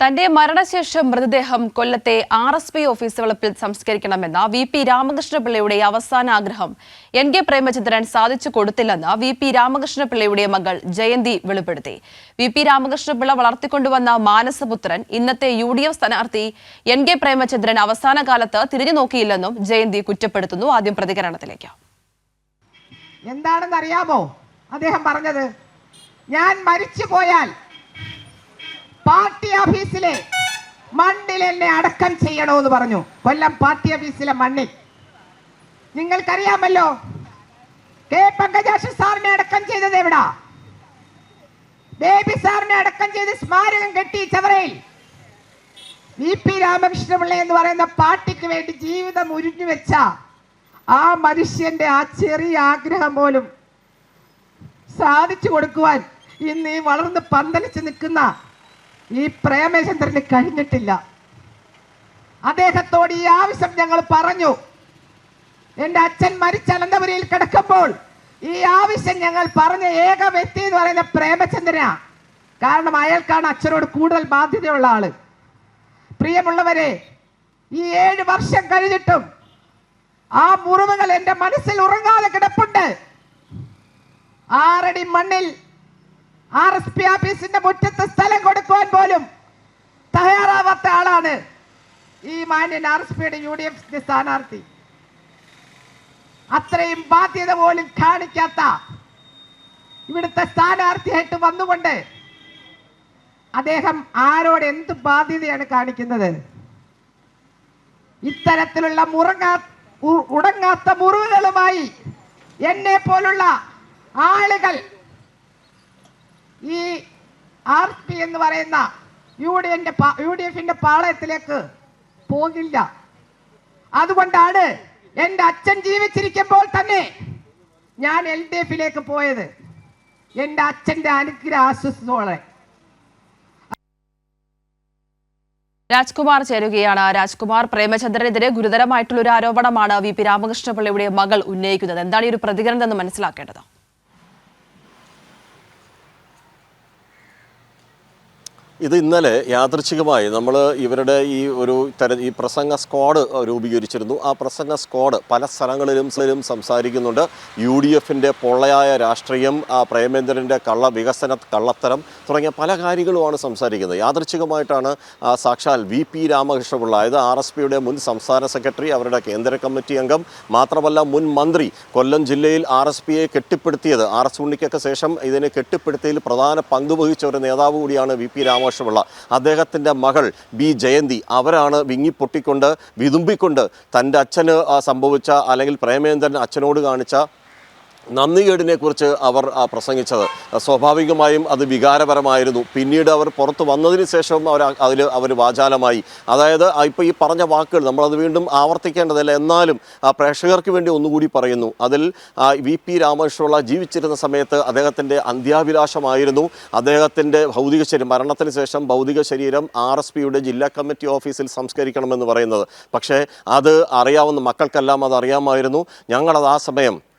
തന്റെ മരണശേഷം മൃതദേഹം കൊല്ലത്തെ ആർ എസ് പി ഓഫീസ് വളപ്പിൽ സംസ്കരിക്കണമെന്ന വി പി രാമകൃഷ്ണപിള്ളയുടെ അവസാന ആഗ്രഹം. എൻ കെ പ്രേമചന്ദ്രൻ സാധിച്ചു കൊടുത്തില്ലെന്ന് വി പി രാമകൃഷ്ണപിള്ളയുടെ മകൾ ജയന്തി വെളിപ്പെടുത്തി. വി പി രാമകൃഷ്ണപിള്ള വളർത്തിക്കൊണ്ടുവന്ന മാനസപുത്രൻ ഇന്നത്തെ യു ഡി എഫ് സ്ഥാനാർത്ഥി. എൻ കെ പ്രേമചന്ദ്രൻ അവസാന കാലത്ത് തിരിഞ്ഞു നോക്കിയില്ലെന്നും ജയന്തി കുറ്റപ്പെടുത്തുന്നു. ആദ്യം പ്രതികരണത്തിലേക്ക്. എന്താണെന്ന് അറിയാമോ അദ്ദേഹം പറഞ്ഞത് ഞാൻ മരിച്ചു പോയാൽ പാർട്ടി ഓഫീസിലെ മണ്ണിൽ എന്നെ അടക്കം ചെയ്യണമെന്ന് പറഞ്ഞു. കൊല്ലം പാർട്ടി ഓഫീസിലെ മണ്ണിൽ. നിങ്ങൾക്കറിയാമല്ലോ കെ പങ്കജാക്ഷ സാറിനെ അടക്കം ചെയ്തത് എവിടാ? ബേബി സാറിനെ അടക്കം ചെയ്ത് സ്മാരകം കെട്ടി ചവറയിൽ. വി പി രാമകൃഷ്ണപിള്ള എന്ന് പറയുന്ന പാർട്ടിക്ക് വേണ്ടി ജീവിതം ഉരിഞ്ഞു വെച്ച ആ മനുഷ്യന്റെ ആ ചെറിയ ആഗ്രഹം പോലും സാധിച്ചു കൊടുക്കുവാൻ ഇന്ന് ഈ വളർന്ന് പന്തലിച്ച് നിൽക്കുന്ന ഈ പ്രേമചന്ദ്രന് കഴിഞ്ഞിട്ടില്ല. അദ്ദേഹത്തോട് ഈ ആവശ്യം ഞങ്ങൾ പറഞ്ഞു. എന്റെ അച്ഛൻ മരിച്ച അനന്തപുരിയിൽ കിടക്കുമ്പോൾ ഈ ആവശ്യം ഞങ്ങൾ പറഞ്ഞ ഏക വ്യക്തി എന്ന് പറയുന്ന പ്രേമചന്ദ്രനാ. കാരണം അയാൾക്കാണ് അച്ഛനോട് കൂടുതൽ ബാധ്യതയുള്ള ആൾ. പ്രിയമുള്ളവരെ ഈ ഏഴ് വർഷം കഴിഞ്ഞിട്ടും ആ മുറിവുകൾ എന്റെ മനസ്സിൽ ഉറങ്ങാതെ കിടപ്പുണ്ട്. ആറടി മണ്ണിൽ ആർ എസ് പി ഓഫീസിന്റെ മുറ്റത്ത് സ്ഥലം കൊടുക്കുവാൻ പോലും ആളാണ് ഈ മാന്യൻ ആർ എസ് പിയുടെ യു ഡി എഫ് സ്ഥാനാർത്ഥി. അത്രയും ബാധ്യത പോലും കാണിക്കാത്ത ഇവിടുത്തെ സ്ഥാനാർത്ഥിയായിട്ട് വന്നുകൊണ്ട് അദ്ദേഹം ആരോട് എന്ത് ബാധ്യതയാണ് കാണിക്കുന്നത്? ഇത്തരത്തിലുള്ള മുറങ്ങാ ഉടങ്ങാത്ത മുറിവുകളുമായി എന്നെ പോലുള്ള ആളുകൾ ഈ ആർ പി എന്ന് പറയുന്ന യു ഡി എന്റെ യു ഡി എഫിന്റെ പാളയത്തിലേക്ക് പോകില്ല. അതുകൊണ്ടാണ് എന്റെ അച്ഛൻ ജീവിച്ചിരിക്കുമ്പോൾ തന്നെ ഞാൻ എൽ ഡി എഫിലേക്ക് പോയത്. എന്റെ അച്ഛന്റെ അനുഗ്രഹ ആശ്വസത്തോടെ രാജ്കുമാർ ചേരുകയാണ്. രാജ്കുമാർ പ്രേമചന്ദ്രനെതിരെ ഗുരുതരമായിട്ടുള്ള ഒരു ആരോപണമാണ് വി പി രാമകൃഷ്ണപിള്ളയുടെ മകൾ ഉന്നയിക്കുന്നത്. എന്താണ് ഈ ഒരു പ്രതികരണം എന്ന് മനസ്സിലാക്കേണ്ടത്? ഇത് ഇന്നലെ യാദൃച്ഛികമായി നമ്മൾ ഇവരുടെ ഈ ഒരു തര ഈ പ്രസംഗ സ്ക്വാഡ് രൂപീകരിച്ചിരുന്നു. ആ പ്രസംഗ സ്ക്വാഡ് പല സ്ഥലങ്ങളിലും സ്ഥലം സംസാരിക്കുന്നുണ്ട്. യു ഡി എഫിന്റെ പൊള്ളയായ രാഷ്ട്രീയം ആ പ്രേമേന്ദ്രന്റെ കള്ള വികസന കള്ളത്തരം തുടങ്ങിയ പല കാര്യങ്ങളുമാണ് സംസാരിക്കുന്നത്. യാദൃച്ഛികമായിട്ടാണ് സാക്ഷാൽ വി പി രാമകൃഷ്ണപിള്ള അതായത് ആർ എസ് പിയുടെ മുൻ സംസ്ഥാന സെക്രട്ടറി അവരുടെ കേന്ദ്ര കമ്മിറ്റി അംഗം മാത്രമല്ല മുൻ മന്ത്രി കൊല്ലം ജില്ലയിൽ ആർ എസ് പിയെ കെട്ടിപ്പടുത്തിയത്. ആർ എസ് ഉണ്ണിക്കൊക്കെ ശേഷം ഇതിനെ കെട്ടിപ്പടുത്തിയതിൽ പ്രധാന പങ്ക് വഹിച്ച ഒരു നേതാവ് കൂടിയാണ് വി പി രാമകൃഷ്ണപിള്ള അദ്ദേഹത്തിന്റെ മകൾ ബി ജയന്തി അവരാണ് വിങ്ങിപ്പൊട്ടിക്കൊണ്ട് വിതുമ്പിക്കൊണ്ട് തന്റെ അച്ഛന് സംഭവിച്ച അല്ലെങ്കിൽ പ്രേമേന്ദ്രൻ അച്ഛനോട് കാണിച്ച നന്ദികേടിനെ കുറിച്ച് അവർ പ്രസംഗിച്ചത്. സ്വാഭാവികമായും അത് വികാരപരമായിരുന്നു. പിന്നീട് അവർ പുറത്തു വന്നതിന് ശേഷവും അവർ അതിൽ അവർ വാചാലമായി. അതായത് ഇപ്പോൾ ഈ പറഞ്ഞ വാക്കുകൾ നമ്മളത് വീണ്ടും ആവർത്തിക്കേണ്ടതല്ല. എന്നാലും ആ, പ്രേക്ഷകർക്ക് വേണ്ടി ഒന്നുകൂടി പറയുന്നു. അതിൽ വി പി രാമകൃഷ്ണപിള്ള ജീവിച്ചിരുന്ന സമയത്ത് അദ്ദേഹത്തിന്റെ അന്ത്യാഭിലാഷമായിരുന്നു. അദ്ദേഹത്തിന്റെ ഭൗതിക ശരീരം മരണത്തിന് ശേഷം ഭൗതിക ശരീരം ആർ എസ് പിയുടെ ജില്ലാ കമ്മിറ്റി ഓഫീസിൽ സംസ്കരിക്കണമെന്ന് പറയുന്നത്. പക്ഷേ അത് അറിയാവുന്ന മക്കൾക്കെല്ലാം അത് അറിയാമായിരുന്നു. ഞങ്ങളത് ആ സമയം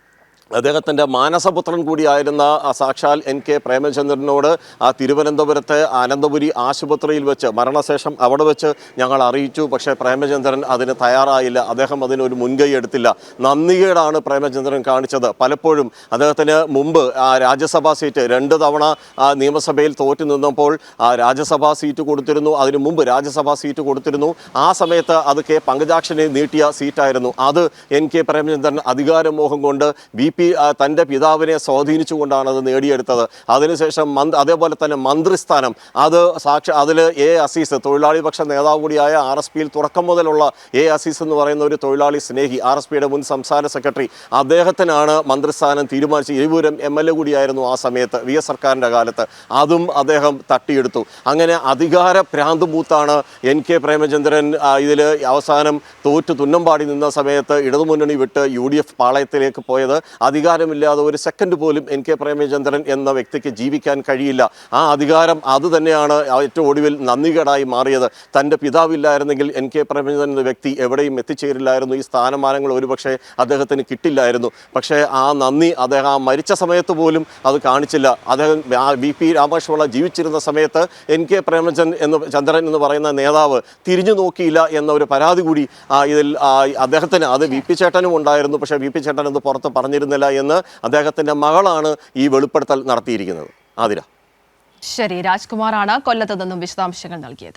അദ്ദേഹത്തിന്റെ മാനസപുത്രൻ കൂടിയായിരുന്ന സാക്ഷാൽ എൻ കെ പ്രേമചന്ദ്രനോട് ആ തിരുവനന്തപുരത്തെ അനന്തപുരി ആശുപത്രിയിൽ വെച്ച് മരണശേഷം അവിടെ വെച്ച് ഞങ്ങൾ അറിയിച്ചു. പക്ഷേ പ്രേമചന്ദ്രൻ അതിന് തയ്യാറായില്ല. അദ്ദേഹം അതിനൊരു മുൻകൈ എടുത്തില്ല. നന്ദികേടാണ് പ്രേമചന്ദ്രൻ കാണിച്ചത്. പലപ്പോഴും അദ്ദേഹത്തിന് മുമ്പ് ആ രാജ്യസഭാ സീറ്റ് രണ്ട് തവണ ആ നിയമസഭയിൽ തോറ്റു നിന്നപ്പോൾ ആ രാജ്യസഭാ സീറ്റ് കൊടുത്തിരുന്നു. അതിനു മുമ്പ് രാജ്യസഭാ സീറ്റ് കൊടുത്തിരുന്നു. ആ സമയത്ത് അത് കെ പങ്കജാക്ഷനെ നീട്ടിയ സീറ്റായിരുന്നു. അത് എൻ കെ പ്രേമചന്ദ്രൻ അധികാരമോഹം കൊണ്ട് ബി പി തന്റെ പിതാവിനെ സ്വാധീനിച്ചുകൊണ്ടാണ് അത് നേടിയെടുത്തത്. അതിനുശേഷം മന്ത് അതേപോലെ തന്നെ മന്ത്രിസ്ഥാനം. അത് സാക്ഷ അതിൽ എ അസീസ് തൊഴിലാളി പക്ഷ നേതാവ് കൂടിയായ ആർ എസ് പിയിൽ തുടക്കം മുതലുള്ള എ അസീസ് എന്ന് പറയുന്ന ഒരു തൊഴിലാളി സ്നേഹി ആർ എസ് പിയുടെ മുൻ സംസ്ഥാന സെക്രട്ടറി. അദ്ദേഹത്തിനാണ് മന്ത്രിസ്ഥാനം തീരുമാനിച്ച് ഇരുപൂരം എം എൽ എ കൂടിയായിരുന്നു ആ സമയത്ത് വി എസ് സർക്കാരിന്റെ കാലത്ത്. അതും അദ്ദേഹം തട്ടിയെടുത്തു. അങ്ങനെ അധികാര ഭ്രാന്ത് മൂത്താണ് എൻ കെ പ്രേമചന്ദ്രൻ ഇതിൽ അവസാനം തോറ്റു തുന്നമ്പാടി നിന്ന സമയത്ത് ഇടതുമുന്നണി വിട്ട് യു ഡി എഫ് പാളയത്തിലേക്ക് പോയത്. അധികാരമില്ലാതെ ഒരു സെക്കൻഡ് പോലും എൻ കെ പ്രേമചന്ദ്രൻ എന്ന വ്യക്തിക്ക് ജീവിക്കാൻ കഴിയില്ല. ആ അധികാരം അത് തന്നെയാണ് ഏറ്റവും ഒടുവിൽ നന്ദികേടായി മാറിയത്. തന്റെ പിതാവില്ലായിരുന്നെങ്കിൽ എൻ കെ പ്രേമചന്ദ്രൻ എന്ന വ്യക്തി എവിടെയും എത്തിച്ചേരില്ലായിരുന്നു. ഈ സ്ഥാനമാനങ്ങൾ ഒരുപക്ഷെ അദ്ദേഹത്തിന് കിട്ടില്ലായിരുന്നു. പക്ഷേ ആ നന്ദി അദ്ദേഹം ആ മരിച്ച സമയത്ത് പോലും അത് കാണിച്ചില്ല. അദ്ദേഹം വി പി രാമകൃഷ്ണപിള്ള ജീവിച്ചിരുന്ന സമയത്ത് എൻ കെ പ്രേമചന്ദ്രൻ എന്ന് ചന്ദ്രൻ എന്ന് പറയുന്ന നേതാവ് തിരിഞ്ഞു നോക്കിയില്ല എന്ന ഒരു പരാതി കൂടി ഇതിൽ അദ്ദേഹത്തിന് അത് വി പി ചേട്ടനും ഉണ്ടായിരുന്നു. പക്ഷേ വി പി ചേട്ടൻ എന്ന് പുറത്ത് പറഞ്ഞിരുന്നില്ല. എന്ന് അദ്ദേഹത്തിന്റെ മകളാണ് ഈ വെളിപ്പെടുത്തൽ നടത്തിയിരിക്കുന്നത്. ആതിര. ശരി രാജ്കുമാറാണ് കൊല്ലത്ത് നിന്നും വിശദാംശങ്ങൾ നൽകിയത്.